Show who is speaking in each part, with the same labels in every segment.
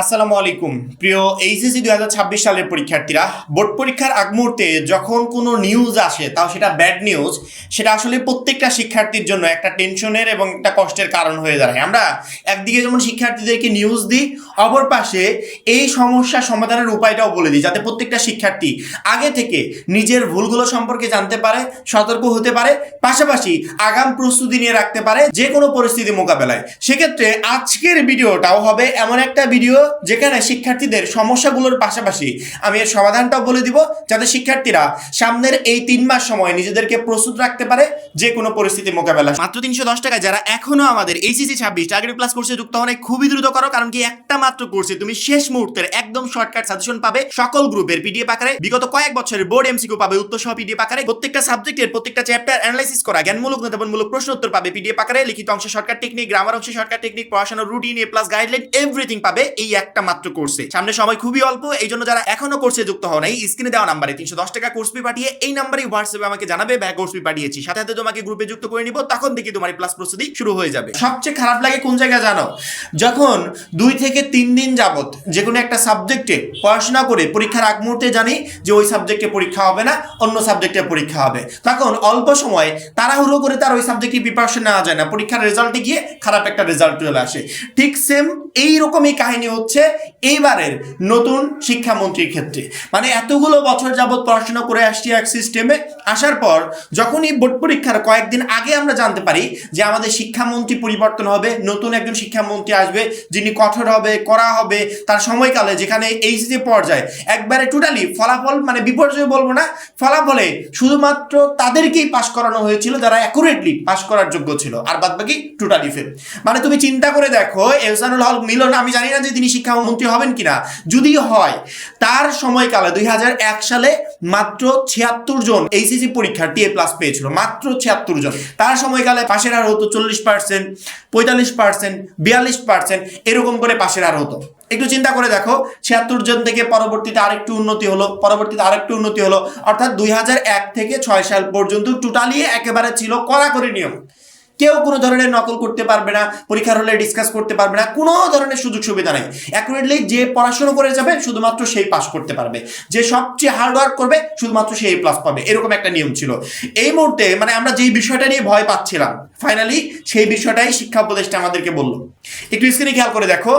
Speaker 1: আসসালামু আলাইকুম। প্রিয় এইচএসসি দুই হাজার ছাব্বিশ সালের পরীক্ষার্থীরা, বোর্ড পরীক্ষার আগ মুহূর্তে যখন কোনো নিউজ আসে, তাও সেটা ব্যাড নিউজ সেটা আসলে প্রত্যেকটা শিক্ষার্থীর জন্য একটা টেনশনের এবং একটা কষ্টের কারণ হয়ে দাঁড়ায়। আমরা একদিকে যেমন শিক্ষার্থীদেরকে নিউজ দিই, অপর পাশে এই সমস্যা সমাধানের উপায়টাও বলে দিই, যাতে প্রত্যেকটা শিক্ষার্থী আগে থেকে নিজের ভুলগুলো সম্পর্কে জানতে পারে, সতর্ক হতে পারে, পাশাপাশি আগাম প্রস্তুতি নিয়ে রাখতে পারে যে কোনো পরিস্থিতি মোকাবেলায়। সেক্ষেত্রে আজকের ভিডিওটাও হবে এমন একটা ভিডিও যেখানে শিক্ষার্থীদের সমস্যাগুলোর পাশাপাশি আমি এর সমাধানটাও বলে দিব যাতে শিক্ষার্থীরা সামনের এই তিন মাস সময় নিজেদেরকে প্রস্তুত রাখতে পারে যে কোনো পরিস্থিতি মোকাবেলা। মাত্র তিনশো দশ টাকায় যারা এখনও আমাদের এইচএসি ছাব্বিশ টার্গেট প্লাস কোর্সে যুক্ত হন খুবই দ্রুত করো, কারণ কি একটা মাত্র কোর্সে তুমি শেষ মুহূর্তের একদম শর্টকাট সাজেশন পাবে সকল গ্রুপের পিডিএফ আকারে। বিগত কয়েক বছরের বোর্ড এমসিকিউ পাবে উত্তর সহ পিডিএফ আকারে। প্রত্যেকটা সাবজেক্টের প্রত্যেকটা চ্যাপ্টার অ্যানালাইসিস করা, জ্ঞানমূলক নেতাবনমূলক প্রশ্ন উত্তর পাবে পিডিএফ আকারে। লিখিত অংশে শর্টকাট টেকনিক গ্রামার অংশে শর্টকাট টেকনিক পড়াশোনার routine A plus guideline everything পাবে এই একটা মাত্র কোর্সে সামনে সময় খুবই অল্প এই জন্য যারা এখনও কোর্সে যুক্ত হন এই স্ক্রিনে দেওয়া নাম্বারে তিনশো দশ টাকা কোর্স ফি পাঠিয়ে এই নাম্বারে হোয়াটসঅ্যাপে আমাকে জানাবে ব্যাক কোর্স ফি পাঠিয়েছি। সাথে সাথে তোমাকে গ্রুপে যুক্ত করে নিব, তখন দেখি তোমার প্লাস প্রস্তুতি শুরু হয়ে যাবে। সবচেয়ে খারাপ লাগে কোন জায়গায় জানো? যখন দুই থেকে তিন দিন যাবত যে কোনো একটা সাবজেক্টে পড়াশোনা করে পরীক্ষার আগ মুহূর্তে জানি যে ওই সাবজেক্টে পরীক্ষা হবে না, অন্য সাবজেক্টে পরীক্ষা হবে। তখন অল্প সময়ে তাড়াহুড়ো করে তার ওই সাবজেক্টে প্রিপারেশন নেওয়া যায় না। পরীক্ষার রেজাল্টে গিয়ে খারাপ একটা রেজাল্ট চলে আসে। ঠিক সেম এইরকমই কাহিনী হচ্ছে এইবারের নতুন শিক্ষামন্ত্রীর ক্ষেত্রে। মানে এতগুলো বছর যাবত পড়াশোনা করে আসছি এক সিস্টেমে আসার পর যখনই বোর্ড পরীক্ষার কয়েকদিন আগে আমরা জানতে পারি যে আমাদের শিক্ষামন্ত্রী পরিবর্তন হবে, নতুন একজন শিক্ষামন্ত্রী আসবে, যিনি কঠোর হবে করা হবে, তার সময়কালে যেখানে এইচএসি পর্যায়ে একবারে টোটালি ফলাফল মানে বিপর্যয় বলব না, ফলাফলে শুধুমাত্র তাদেরকেই পাশ করানো হয়েছিল, যারা অ্যাকুরেটলি পাশ করার যোগ্য ছিল। আর বাদ বাকি টোটালি ফেল মানে তুমি চিন্তা করে দেখো, এহসানুল হক মিলন, আমি জানি না যে তিনি শিক্ষামন্ত্রী হবেন কিনা? যদি হয়, তার সময়কালে দুই সালে মাত্র ছিয়াত্তর জন এইচএসি পরীক্ষার্থী এ প্লাস পেয়েছিল, মাত্র ছিয়াত্তর জন। তার সময়কালে পাশের হার হতো চল্লিশ পার্সেন্ট পঁয়তাল্লিশ পার্সেন্ট বিয়াল্লিশ পার্সেন্ট এরকম করে পাশের হার হতো। একটু চিন্তা করে দেখো, ছিয়াত্তর জন থেকে পরবর্তীতে আরেকটু উন্নতি হলো, পরবর্তীতে আরেকটু উন্নতি হলো, অর্থাৎ দুই থেকে ছয় সাল পর্যন্ত টোটালি একেবারে ছিল কড়াকড়ি নিয়ম। কেউ কোনো ধরনের নকল করতে পারবে না, পরীক্ষার হলে ডিসকাস করতে পারবে না, কোনো ধরনের সুযোগ সুবিধা নেই। অ্যাকুরেটলি যে পড়াশোনা করে যাবে, শুধুমাত্র সেই পাস করতে পারবে। যে সবচেয়ে হার্ড ওয়ার্ক করবে, শুধুমাত্র সেই প্লাস পাবে। এরকম একটা নিয়ম ছিল। এই মুহূর্তে মানে আমরা যেই বিষয়টা নিয়ে ভয় পাচ্ছিলাম ফাইনালি সেই বিষয়টাই শিক্ষা উপদেষ্টা আমাদেরকে বলল। একটু স্ক্রিনে খেয়াল করে দেখো,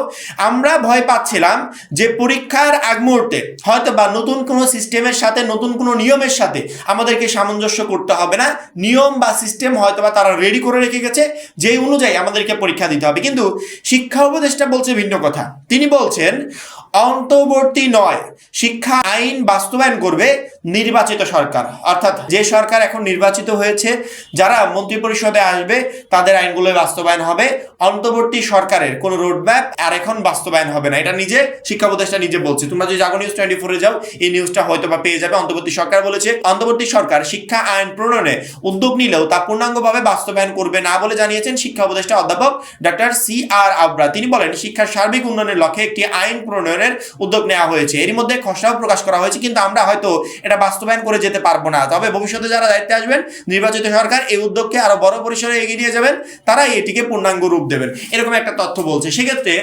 Speaker 1: আমরা ভয় পাচ্ছিলাম যে পরীক্ষার আগ মুহূর্তে হয়তো বা নতুন কোনো সিস্টেমের সাথে, নতুন কোনো নিয়মের সাথে আমাদেরকে সামঞ্জস্য করতে হবে না। নিয়ম বা সিস্টেম হয়তো বা তারা রেডি করে রেখে গেছে, যেই অনুযায়ী আমাদেরকে পরীক্ষা দিতে হবে। কিন্তু শিক্ষা উপদেষ্টা বলছে ভিন্ন কথা। তিনি বলছেন, অন্তর্বর্তী নয়, শিক্ষা আইন বাস্তবায়ন করবে নির্বাচিত সরকার। অর্থাৎ যে সরকার এখন নির্বাচিত হয়েছে, যারা মন্ত্রিপরিষদে আসবে, তাদের আইনগুলো বাস্তবায়ন হবে। অন্তর্বর্তী সরকারের কোনো রোডম্যাপ আর এখন বাস্তবায়ন হবে না। এটা নিজে, শিক্ষা উপদেষ্টা নিজে বলছে। তোমরা যদি জাগো নিউজ টোয়েন্টি ফোরে যাও, এই নিউজটা হয়তো বা পেয়ে যাবে। অন্তর্বর্তী সরকার বলেছে, অন্তর্বর্তী সরকার শিক্ষা আইন প্রণয়নে উদ্যোগ নিলেও তা পূর্ণাঙ্গভাবে বাস্তবায়ন করবে না বলে জানিয়েছেন শিক্ষা উপদেষ্টা অধ্যাপক ডক্টর সি আর আবরা। তিনি বলেন, শিক্ষার সার্বিক উন্নয়নের লক্ষ্যে একটি আইন প্রণয়নের উদ্যোগ নেওয়া হয়েছে। এর মধ্যে খসড়াও প্রকাশ করা হয়েছে, কিন্তু আমরা হয়তো এটা বাস্তবায়ন করে যেতে পারব না। তবে ভবিষ্যতে যারা দায়িত্বে আসবেন, নির্বাচিত সরকার এই উদ্যোগকে আরও বড় পরিসরে এগিয়ে নিয়ে যাবেন, তারাই এটিকে পূর্ণাঙ্গ রূপ দেবেন। এরকম একটা তথ্য বলছে। সেক্ষেত্রে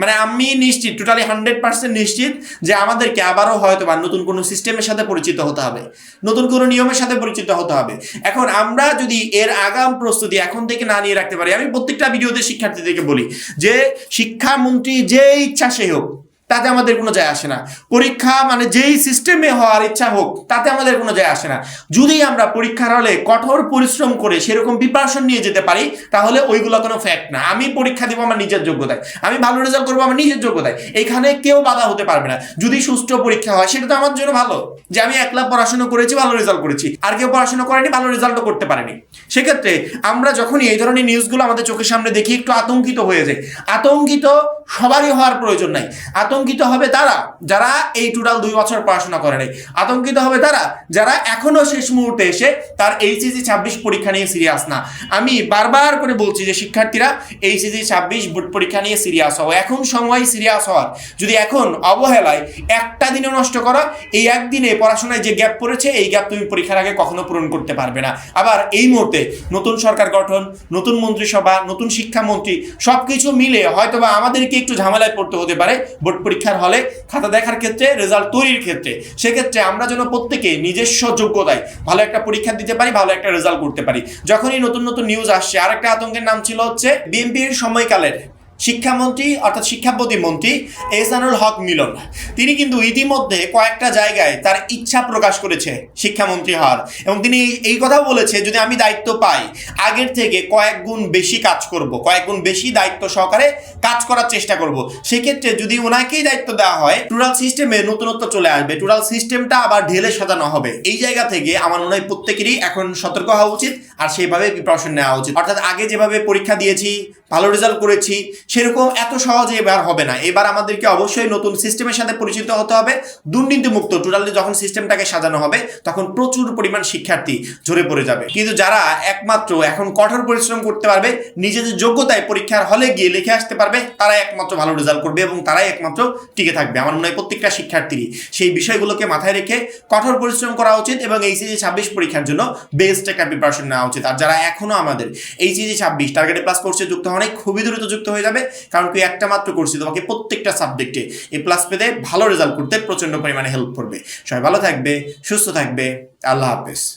Speaker 1: মানে আমি নিশ্চিত টোটালি হান্ড্রেড পার্সেন্ট নিশ্চিত যে আমাদেরকে আবারও হয়তো বা নতুন কোনো সিস্টেমের সাথে পরিচিত হতে হবে। নতুন কোনো নিয়মের সাথে পরিচিত হতে হবে। এখন আমরা যদি এর আগাম প্রস্তুতি এখন থেকে না নিয়ে রাখতে পারি, আমি প্রত্যেকটা ভিডিওতে শিক্ষার্থীদেরকে বলি যে, শিক্ষামন্ত্রী যে ইচ্ছা সে হোক তাতে আমাদের কোনো যায় আসে না। পরীক্ষা মানে যেই সিস্টেমে হওয়ার ইচ্ছা হোক, তাতে আমাদের কোনো যায় আসে না। যদি আমরা পরীক্ষার হলে কঠোর পরিশ্রম করে সেরকম প্রিপারেশন নিয়ে যেতে পারি, তাহলে ওইগুলো কোনো ফ্যাক্ট না। আমি পরীক্ষা দিব আমার নিজের যোগ্যতায়। আমি ভালো রেজাল্ট করব আমার নিজের যোগ্যতায়। এখানে কেউ বাধা হতে পারবে না। যদি সুষ্ঠু পরীক্ষা হয়, সেটা তো আমার জন্য ভালো। যে আমি একলা পড়াশোনা করেছি, ভালো রেজাল্ট করেছি। আর কেউ পড়াশোনা করেনি, ভালো রেজাল্টও করতে পারেনি। সেক্ষেত্রে আমরা যখনই এই ধরনের নিউজগুলো আমাদের চোখের সামনে দেখি, একটু আতঙ্কিত হয়ে যায় আতঙ্কিত সবারই হওয়ার প্রয়োজন নাই। আতঙ্কিত হবে তারা, যারা এই টোটাল দুই বছর পড়াশোনা করে নাই। আতঙ্কিত হবে তারা, যারা এখনও শেষ মুহূর্তে এসে তার এইচএসি ছাব্বিশ পরীক্ষা নিয়ে সিরিয়াস না। আমি বারবার করে বলছি যে, শিক্ষার্থীরা এইচএসি ছাব্বিশ বোর্ড পরীক্ষা নিয়ে সিরিয়াস হও। এখন সময় সিরিয়াস হওয়ার। যদি এখন অবহেলায় একটা দিনও নষ্ট করো, এই একদিনে পড়াশোনায় যে গ্যাপ পড়েছে, এই গ্যাপ তুমি পরীক্ষার আগে কখনো পূরণ করতে পারবে না। আবার এই মুহূর্তে নতুন সরকার গঠন, নতুন মন্ত্রিসভা, নতুন শিক্ষামন্ত্রী, সবকিছু মিলে হয়তোবা আমাদেরকে একটু ঝামেলায় পড়তে হতে পারে, বোর্ড পরীক্ষার হলে খাতা দেখার ক্ষেত্রে রেজাল্ট তৈরির ক্ষেত্রে। সেক্ষেত্রে আমরা যেন প্রত্যেকে নিজস্ব যোগ্যতায় ভালো একটা পরীক্ষা দিতে পারি, ভালো একটা রেজাল্ট করতে পারি। যখনই নতুন নতুন নিউজ আসছে আর একটা আতঙ্কের নাম ছিল হচ্ছে বিএনপির সময়কালের শিক্ষামন্ত্রী, অর্থাৎ শিক্ষা প্রতিমন্ত্রী এহসানুল হক মিলন। তিনি কিন্তু ইতিমধ্যে কয়েকটা জায়গায় তার ইচ্ছা প্রকাশ করেছে শিক্ষামন্ত্রী হওয়ার। এবং তিনি এই- কথাও বলেছে, যদি আমি দায়িত্ব পাই, আগের থেকে কয়েক গুণ বেশি কাজ করব, কয়েক গুণ বেশি দায়িত্ব সহকারে কাজ করার চেষ্টা করব। সেক্ষেত্রে যদি ওনাকেই দায়িত্ব দেওয়া হয়, টুরাল সিস্টেমে নতুনত্ব চলে আসবে। টুরাল সিস্টেমটা আবার ঢেলে সাজানো হবে। এই জায়গা থেকে আমার মনে হয় প্রত্যেকেরই এখন সতর্ক হওয়া উচিত। আর সেইভাবে প্রিপারেশন নেওয়া উচিত। অর্থাৎ আগে যেভাবে পরীক্ষা দিয়েছি, ভালো রেজাল্ট করেছি, সেরকম এত সহজে এবার হবে না। এবার আমাদেরকে অবশ্যই নতুন সিস্টেমের সাথে পরিচিত হতে হবে। দুর্নীতি মুক্ত টোটালি যখন সিস্টেমটাকে সাজানো হবে, তখন প্রচুর পরিমাণ শিক্ষার্থী ঝরে পড়ে যাবে। কিন্তু যারা একমাত্র এখন কঠোর পরিশ্রম করতে পারবে, নিজেদের যোগ্যতায় পরীক্ষার হলে গিয়ে লিখে আসতে পারবে, তারাই একমাত্র ভালো রেজাল্ট করবে এবং তারাই একমাত্র টিকে থাকবে। আমার মনে হয় প্রত্যেকটা শিক্ষার্থীরই সেই বিষয়গুলোকে মাথায় রেখে কঠোর পরিশ্রম করা উচিত এবং এইচএসি ছাব্বিশ পরীক্ষার জন্য বেস্ট একটা প্রিপারেশন নেওয়া উচিত আর যারা এখনও আমাদের এই যে ছাব্বিশ টার্গেটে প্লাস কোর্সে যুক্ত হওয়া খুবই দ্রুত যুক্ত হয়ে যাবে, কারণ কি একটা মাত্র কোর্সে তোমাকে প্রত্যেকটা সাবজেক্টে এ প্লাস পেতে ভালো রেজাল্ট করতে প্রচণ্ড পরিমাণে হেল্প করবে। সবাই ভালো থাকবে, সুস্থ থাকবে, আল্লাহ হাফেজ।